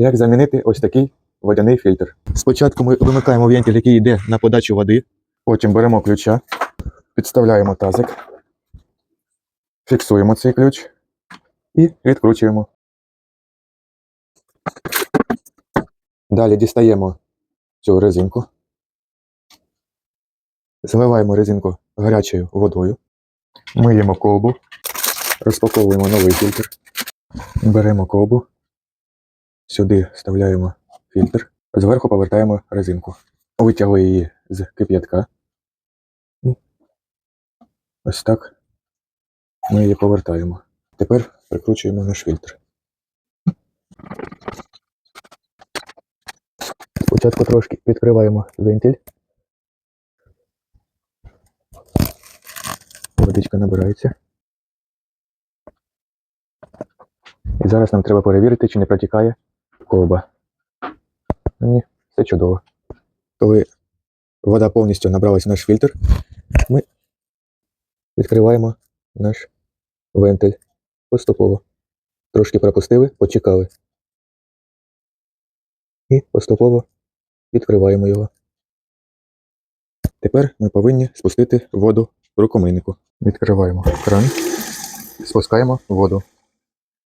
Як замінити ось такий водяний фільтр? Спочатку ми вимикаємо вентиль, який йде на подачу води. Потім беремо ключа, підставляємо тазик, фіксуємо цей ключ і відкручуємо. Далі дістаємо цю резинку. Заливаємо резинку гарячою водою. Миємо колбу. Розпаковуємо новий фільтр. Беремо колбу. Сюди вставляємо фільтр. Зверху повертаємо резинку. Витягли її з кип'ятка. Ось так ми її повертаємо. Тепер прикручуємо наш фільтр. Спочатку трошки відкриваємо вентиль. Водичка набирається. І зараз нам треба перевірити, чи не протікає колба. Ні, все чудово. Коли вода повністю набралась в наш фільтр, ми відкриваємо наш вентиль поступово. Трошки пропустили, почекали. І поступово відкриваємо його. Тепер ми повинні спустити воду в рукомийнику. Відкриваємо кран, спускаємо воду.